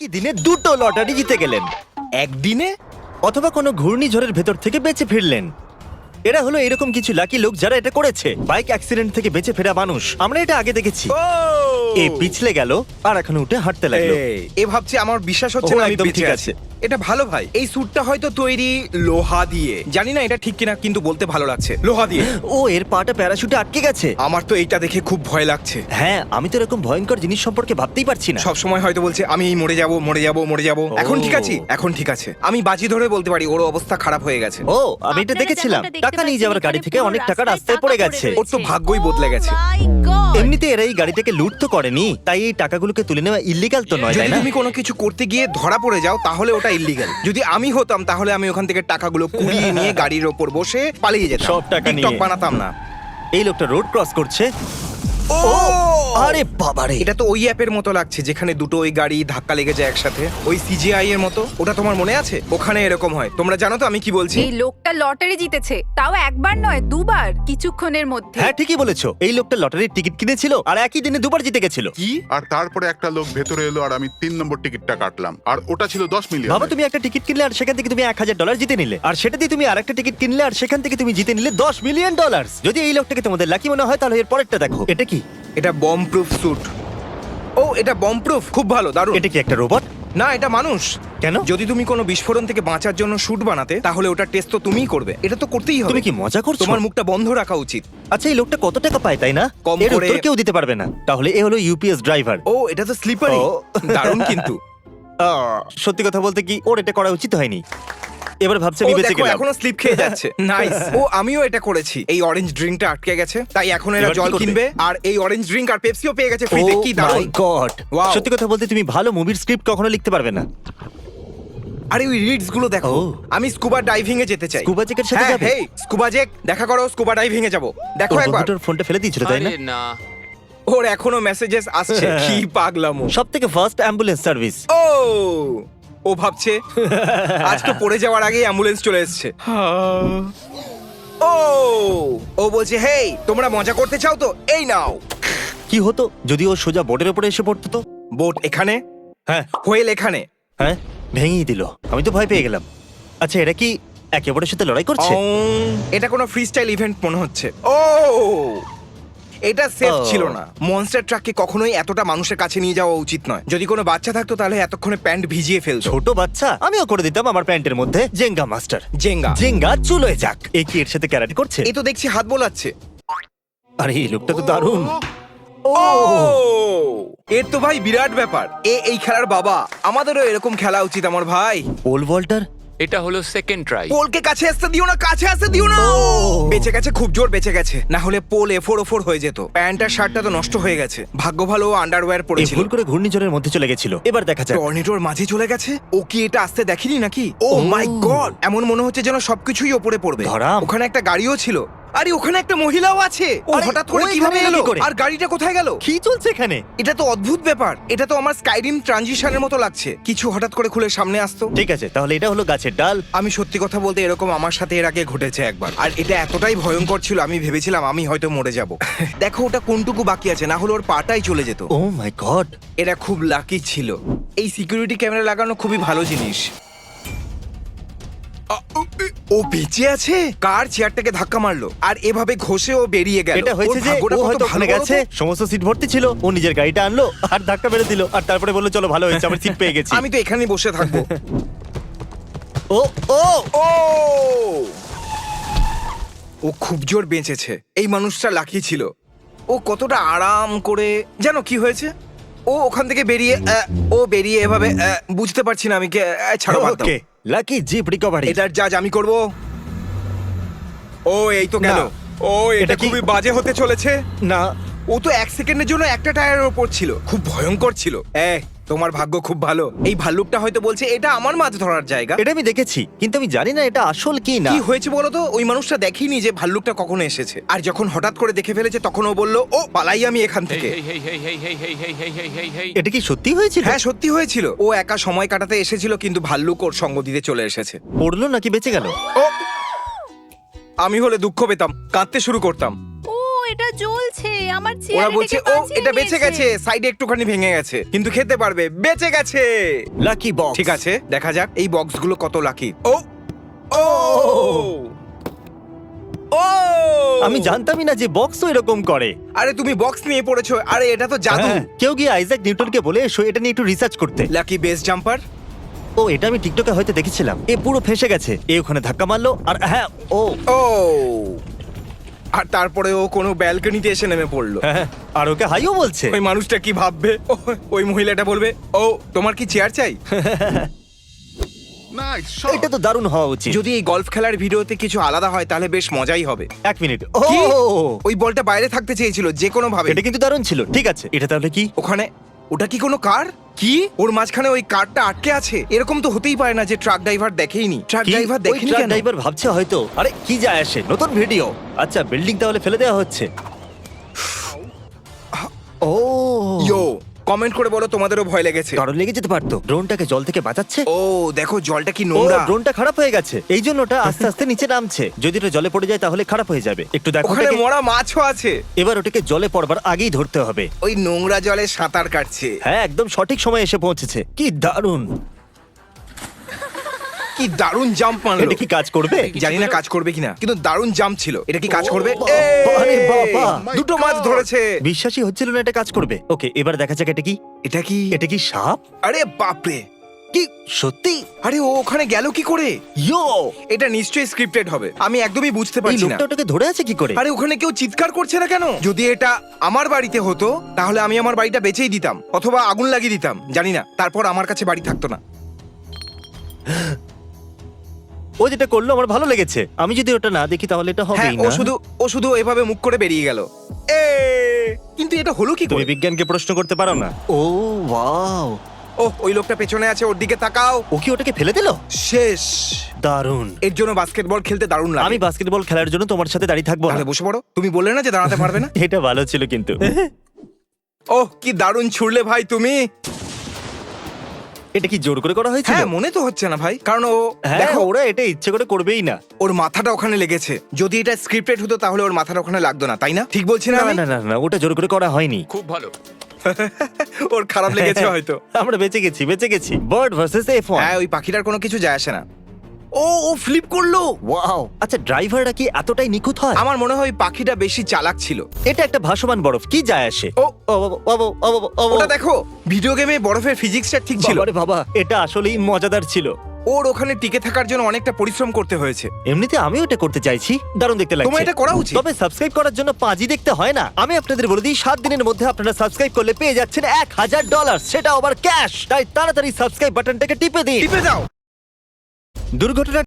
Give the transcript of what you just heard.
কি দিনে দুটো লটারি জিতে গেলেন। একদিনে অথবা কোনো ঘূর্ণিঝড়ের ভেতর থেকে বেঁচে ফিরলেন। এরা হলো এরকম কিছু লাকি লোক যারা এটা করেছে। বাইক অ্যাক্সিডেন্ট থেকে বেঁচে ফেরা মানুষ। আমরা এটা আগে দেখেছি। ও! এ পিছলে গেল আর এখন উঠে হাঁটতে লাগল। এই, এ ভাবছে আমার বিশ্বাস হচ্ছে ও, না আমি একদম ঠিক আছি। এটা ভালো ভাই। এই স্যুটটা হয়তো তৈরি লোহা দিয়ে। জানি না এটা ঠিক কিনা কিন্তু বলতে ভালো লাগছে। লোহা দিয়ে। ও এর পাটা প্যারাশুটে আটকে গেছে। আমার তো এইটা দেখে খুব ভয় লাগছে। হ্যাঁ আমি তো এরকম ভয়ঙ্কর জিনিস সম্পর্কে ভাবতেই পারছি না। সব সময় হয়তো বলছে আমি এই মরে যাব মরে যাব মরে যাব। এখন ঠিক আছি এখন ঠিক আছে। আমি বাজি ধরে বলতে পারি ওর অবস্থা খারাপ হয়ে গেছে। ও আমি এটা আপনারা দেখেছিলাম। যেমনটা দেখতে টাকা নিয়ে যাওয়ার পাচ্ছেন, গাড়ি এখানে থেকে পুরো অনেক টাকা রাস্তায় রাস্তায় পড়ে টাকা গেছে। ওর তো ভাগ্যই বদলে গেছে। Oh my এমনিতে এরা এই গাড়িটাকে লুট তো করেনি তাই এই টাকাগুলোকে তুলে নেওয়া ইলিগাল তো নয় যদি তাই না? তুমি কোনো কিছু করতে গিয়ে ধরা পড়ে যাও তাহলে ওটা ইল্লিগাল যদি আমি হতাম তাহলে আমি ওখান থেকে টাকাগুলো কুড়িয়ে নিয়ে গাড়ির ওপর বসে পালিয়ে যেতাম। সব টাকা টিকটক নিয়ে। বানাতাম না। এই লোকটা রোড ক্রস করছে? ও! আরে বাবারে! এটা তো ওই অ্যাপের মতো লাগছে যেখানে দুটো ওই গাড়ি ধাক্কা লেগে যায় একসাথে। ওই সিজিআই এর মতো। ওটা তোমার মনে আছে? ওখানে এরকম হয়। তোমরা জানো তো আমি কি বলছি? এই লোকটা লটারি জিতেছে। তাও একবার নয় দুবার কিছুক্ষণের মধ্যে। হ্যাঁ ঠিকই বলেছ। এই লোকটা লটারির টিকিট কিনেছিল আর একই দিনে দুবার জিতে গেছিল। কি? আর তারপরে একটা লোক ভেতরে এলো আর আমি তিন নম্বর টিকিটটা কাটলাম। আর ওটা ছিল দশ মিলিয়ন ভাবো তুমি একটা টিকিট কিনলে আর সেখান থেকে তুমি এক হাজার ডলার জিতে নিলে। আর সেটা দিয়ে তুমি আরেকটা টিকিট কিনলে আর সেখান থেকে তুমি জিতে নিলে দশ মিলিয়ন ডলার যদি এই লোকটাকে তোমাদের লাকি মনে হয় তাহলে এর পরেরটা দেখো। এটা কি? এটা বম প্রুফ স্যুট ও এটা বম প্রুফ খুব ভালো দারুণ। এটা কি একটা রোবট না এটা মানুষ। কেন? যদি তুমি কোনো বিস্ফোরণ থেকে বাঁচার জন্য শুট বানাতে তাহলে ওটা টেস্ট তো তুমিই করবে। এটা তো করতেই হবে। তুমি কি মজা করছ? তোমার মুখটা বন্ধ রাখা উচিত। আচ্ছা এই লোকটা কত টাকা পায় তাই না? কম এর করে- উত্তর কেউ দিতে পারবে না। তাহলে এ হলো ইউপিএস ড্রাইভার ও এটা তো স্লিপারি ও। দারুণ কিন্তু। সত্যি কথা বলতে কি ওর এটা করা উচিত হয়নি। এবার ভাবছে ও আমি বেঁচে দেখো গেলাম এখনও স্লিপ খেয়ে যাচ্ছে। নাইস ও আমিও এটা করেছি। এই অরেঞ্জ ড্রিঙ্কটা আটকে গেছে তাই এখন এরা এবার কি জল করবে? কিনবে। আর এই অরেঞ্জ ড্রিঙ্ক আর পেপসিও পেয়ে গেছে ফ্রিতে Oh কি দারুণ। God! Wow. সত্যি কথা বলতে তুমি ভালো মুভির স্ক্রিপ্ট কখনো লিখতে পারবে না। আরে ওই রিডসগুলো দেখো। ও। আমি স্কুবা ডাইভিং এ যেতে চাই। Scuba Jack-এর সাথে হ্যাঁ, যাবে? হেই স্কুবা জেক দেখা করো স্কুবা ডাইভিং এ যাব। দেখো ওর একবার। বন্ধুটার ফোনটা ফেলে দিয়েছিল তাই না? আরে না। ওর এখনও মেসেজেস আসছে। কি পাগলামো। সব থেকে ফার্স্ট অ্যাম্বুলেন্স সার্ভিস ও ও ভাবছে আজ তো পড়ে যাওয়ার আগেই অ্যাম্বুলেন্স চলে এসেছে। ও ও বলছে হেই তোমরা মজা করতে চাও তো এই নাও। কি হতো যদি ও সোজা বোর্ডের উপরে এসে পড়তো তো? বোট এখানে? হ্যাঁ। হোয়েল এখানে? হ্যাঁ ভেঙেই দিল। আমি তো ভয় পেয়ে গেলাম। আচ্ছা এটা কি একে অপরের সাথে লড়াই করছে? এটা কোনো ফ্রি স্টাইল ইভেন্ট মনে হচ্ছে। ও এটা সেফ ও। ছিল না। মনস্টার ট্রাককে কখনোই এতটা মানুষের কাছে নিয়ে যাওয়া উচিত নয়। যদি কোনো বাচ্চা থাকতো তাহলে এতক্ষণে প্যান্ট ভিজিয়ে ফেলতো। ছোট বাচ্চা? আমিও করে দিতাম আমার প্যান্টের মধ্যে জেঙ্গা মাস্টার। জেঙ্গা। জেঙ্গা চুলোয় যাক। এ কি এর সাথে ক্যারাটে করছে? এই তো দেখছি হাত বোলাচ্ছে। আরে এই লোকটা তো দারুণ। ও! এর তো ভাই বিরাট ব্যাপার। এ এই খেলার বাবা। আমাদেরও এরকম খেলা উচিত আমার ভাই। পোল ভল্টার এটা হলো সেকেন্ড ট্রাই পোলকে কাছে আসতে দিও না কাছে আসতে দিও না। বেঁচে গেছে খুব জোর বেঁচে গেছে। না হলে পোল এফোর ওফোর হয়ে যেত। প্যান্ট আর শার্টটা তো নষ্ট হয়ে গেছে। ভাগ্য ভালো আন্ডারওয়্যার এই পরেছিল। ভুল করে ঘূর্ণিঝড়ের মধ্যে চলে গেছিল। এবার দেখা যাক। টর্নেডোর মাঝে চলে গেছে? ও কি এটা আসতে দেখেনি নাকি? ও ও। মাই গড এমন মনে হচ্ছে যেন সবকিছুই ওপরে পড়বে। ধরাম। ওখানে একটা গাড়িও ছিল। আরে ওখানে একটা মহিলাও আছে। ও আরে, হঠাৎ করে ও কীভাবে এখানে এলো? এলো? আর গাড়িটা কোথায় গেল? কি চলছে এখানে? এটা তো অদ্ভুত ব্যাপার। এটা তো আমার স্কাইরিম ট্রানজিশনের মতো লাগছে। কিছু হঠাৎ করে খুলে সামনে আসতো। ঠিক আছে তাহলে এটা হলো গাছের ডাল। আমি সত্যি কথা বলতে এরকম আমার সাথে এর আগে ঘটেছে একবার। আর এটা এতটাই ভয়ঙ্কর ছিল আমি ভেবেছিলাম আমি হয়তো মরে যাব। দেখো ওটা কোনটুকু বাকি আছে না হলে ওর পাটাই চলে যেত। ও মাই গড এরা খুব লাকি ছিল। এই সিকিউরিটি ক্যামেরা লাগানো খুবই ভালো জিনিস। ও, বেঁচে আছে? কার চেয়ারটাকে ধাক্কা মারলো? আর এভাবে ঘষে ও বেরিয়ে গেল। এটা হয়েছে ওর যে ভাগ্যটা ও কত হয়তো ভালো গেছে? সমস্ত সিট ভর্তি ছিল ও নিজের গাড়িটা আনলো আর ধাক্কা মেরে দিল আর তারপরে বলল চলো ভালো হয়েছে আমার সিট পেয়ে গেছি। আমি তো এখানেই বসে থাকব। ও ও! ও! ও খুব জোর বেঁচেছে। এই মানুষটা লাকি ছিল। ও কতটা আরাম করে যেন কি হয়েছে? ও ওখান থেকে বেরিয়ে আহ, ও বেরিয়ে এভাবে আহ, বুঝতে পারছি না আমি কে আহ, ছাড়ো বাদ দাও। ওকে। লাকি জিপ রিকভারি এটার জাজ আমি করব? ও এই তো গেল। না। ও এটা এটা কি- খুবই বাজে হতে চলেছে? না। ও তো এক সেকেন্ডের জন্য একটা টায়ারের ওপর ছিল। খুব ভয়ঙ্কর ছিল। এ তোমার ভাগ্য খুব ভালো এই ভাল্লুকটা হয়তো বলছে এটা আমার মাছ ধরার জায়গা এটা আমি দেখেছি কিন্তু আমি জানি না এটা আসল কি না কি হয়েছে বলো তো ওই মানুষটা দেখেনি যে ভাল্লুকটা কখন এসেছে আর যখন হঠাৎ করে দেখে ফেলেছে তখন ও বলল ও পালাই আমি এখান থেকে এটা কি সত্যি হয়েছিল হ্যাঁ সত্যি হয়েছিল ও একা সময় কাটাতে এসেছিল কিন্তু ভাল্লুক ওর সঙ্গ দিতে চলে এসেছে পড়ল নাকি বেঁচে গেল ও আমি হলে দুঃখ পেতাম কাঁদতে শুরু করতাম এটা জ্বলছে আমার ওরা বলছে ও এটা বেঁচে গেছে সাইডে একটুখানি ভেঙে গেছে কিন্তু খেতে পারবে বেঁচে গেছে। লাকি বক্স ঠিক আছে দেখা যাক এই বক্সগুলো কত লাকি ও ও! ও! আমি জানতামই না যে বক্সও এরকম করে। আরে তুমি বক্স নিয়ে পড়েছো আরে এটা তো জাদু। হ্যাঁ, কেউ গিয়ে আইজাক নিউটনকে বলে এসো এটা নিয়ে একটু রিসার্চ করতে। লাকি বেস জাম্পার ও এটা আমি টিকটকে হয়তো দেখেছিলাম। এ পুরো ফেসে গেছে। এ ওখানে ধাক্কা মারলো আর হ্যাঁ ও। ও! আর তারপরে ও কোনো ব্যালকনিতে এসে নেমে পড়ল। হ্যাঁ, আর ওকে হাইও বলছে। ওই মানুষটা কি ভাববে? ও, ওই মহিলাটা বলবে ও তোমার কি চেয়ার চাই? নাইস এটা তো দারুণ হওয়া উচিত। যদি এই গলফ খেলার ভিডিওতে কিছু আলাদা হয় তাহলে বেশ মজাই হবে। এক মিনিট। ও! কি? ওই বলটা বাইরে থাকতে চেয়েছিল যে কোনো ভাবে এটা কিন্তু দারুণ ছিল। ঠিক আছে। এটা তাহলে কি? ওখানে ওটা কি কোনো কার? কি? ওর মাঝখানে ওই কারটা আটকে আছে? এরকম তো হতেই পারে না যে ট্রাক ড্রাইভার দেখেইনি। ট্রাক কি? ড্রাইভার ওই দেখেনি ট্রাক কেন? ড্রাইভার ভাবছে হয়তো। আরে কি যায় আসে? নতুন ভিডিও। আচ্ছা বিল্ডিং তাহলে ফেলে দেওয়া হচ্ছে। ও। ইয়ো। কমেন্ট করে বলো তোমাদেরও ভয় লেগেছে। কারণ লেগে যেতে পারতো। ড্রোনটাকে জল থেকে বাঁচাচ্ছে? ও দেখো জলটা কি ও নোংরা ড্রোনটা খারাপ হয়ে গেছে। এই জন্য ওটা আস্তে আস্তে নিচে নামছে। যদি ওটা জলে পড়ে যায় তাহলে খারাপ হয়ে যাবে। একটু দেখো ওখানে ওটাকে। মরা মাছও আছে। এবার ওটাকে জলে পড়বার আগেই ধরতে হবে। ওই নোংরা জলে সাঁতার কাটছে। হ্যাঁ একদম সঠিক সময় এসে পৌঁছেছে। কি দারুণ! কি দারুণ জাম্প মারলো। এটা কি কাজ করবে? জানি না কাজ করবে কিনা। কিন্তু দারুণ জাম্প ছিল। এটা কি কাজ করবে? ও বাবা। রে এই! বাবা। দুটো মাছ ধরেছে। বিশ্বাসই হচ্ছিল না এটা কাজ করবে। ওকে এবার দেখা যাক এটা কি। এটা কি? এটা কি সাপ? আরে বাপরে! কি সত্যি? আরে ও ওখানে গেল কি করে? ইয়ো! এটা নিশ্চয়ই স্ক্রিপ্টেড হবে। আমি একদমই বুঝতে এই পারছি না। লোকটা ওটাকে ধরে আছে কি করে? আরে ওখানে কেউ চিৎকার করছে না কেন? যদি এটা আমার বাড়িতে হতো তাহলে আমি আমার বাড়িটা বেচেই দিতাম। অথবা আগুন লাগিয়ে দিতাম। জানি না। তারপর আমার কাছে বাড়ি থাকতো না। ও যেটা করল আমার ভালো লেগেছে। আমি যদি ওটা না দেখি তাহলে এটা হ্যাঁ হবেই ও না। শুধু ও শুধু এভাবে মুখ করে বেরিয়ে গেল। এ কিন্তু এটা হলো কি তুমি করে? বিজ্ঞানকে প্রশ্ন করতে পারো না। ও ওয়াও। ও ওই লোকটা পেছনে আছে ওর দিকে তাকাও। ও কি ওটাকে ফেলে দিল? শেষ। দারুণ। এর জন্য বাস্কেটবল খেলতে দারুণ লাগে। আমি বাস্কেটবল খেলার জন্য তোমার সাথে দাঁড়িয়ে থাকব না। তাহলে বসে পড়ো। তুমি বললে না যে দাঁড়াতে পারবে না? এটা ভালো ছিল কিন্তু। ওহ কি দারুণ ছুড়লে ভাই তুমি। এটা কি জোর করে করা হয়েছে হ্যাঁ মনে তো হচ্ছে না ভাই। কারণ ও হ্যাঁ দেখো ওরা এটা ইচ্ছে করে করবেই না। ওর মাথাটা ওখানে লেগেছে। যদি এটা স্ক্রিপ্টেড হতো তাহলে ওর মাথাটা ওখানে লাগতো না তাই না? ঠিক বলছি না না আমি? না না না ওটা জোর করে করা হয়নি। খুব ভালো। ওর খারাপ লেগেছে হয়তো। আমরা বেঁচে গেছি বেঁচে গেছি। বার্ড ভার্সেস এফ হ্যাঁ ওই পাখিটার কোনো কিছু যায় আসে না। ও ও ফ্লিপ করল। ওয়াও আচ্ছা ড্রাইভাররা কি এতটাই নিখুঁত হয়? আমার মনে হয় ওই পাখিটা বেশি চালাক ছিল। এটা একটা ভাসমান বরফ কি যায় আসে? ও ও বাবা, ও ও ও ওটা দেখো ভিডিও গেমে বরফের ফিজিক্সটা ঠিক ছিল বাবারে বাবা এটা আসলেই মজাদার ছিল। ওর ওখানে টিকে থাকার জন্য অনেকটা পরিশ্রম করতে হয়েছে। এমনিতে আমিও এটা করতে চাইছি। দারুণ দেখতে লাগছে। তোমার এটা করা উচিত। তবে সাবস্ক্রাইব করার জন্য পাঁচই দেখতে হয় না। আমি আপনাদের বলে দিই সাত দিনের মধ্যে আপনারা সাবস্ক্রাইব করলে পেয়ে যাচ্ছেন এক হাজার ডলার সেটা আবার ক্যাশ তাই তাড়াতাড়ি সাবস্ক্রাইব বাটনটাকে টিপে দিন। টিপে যাও দুর্ঘটনা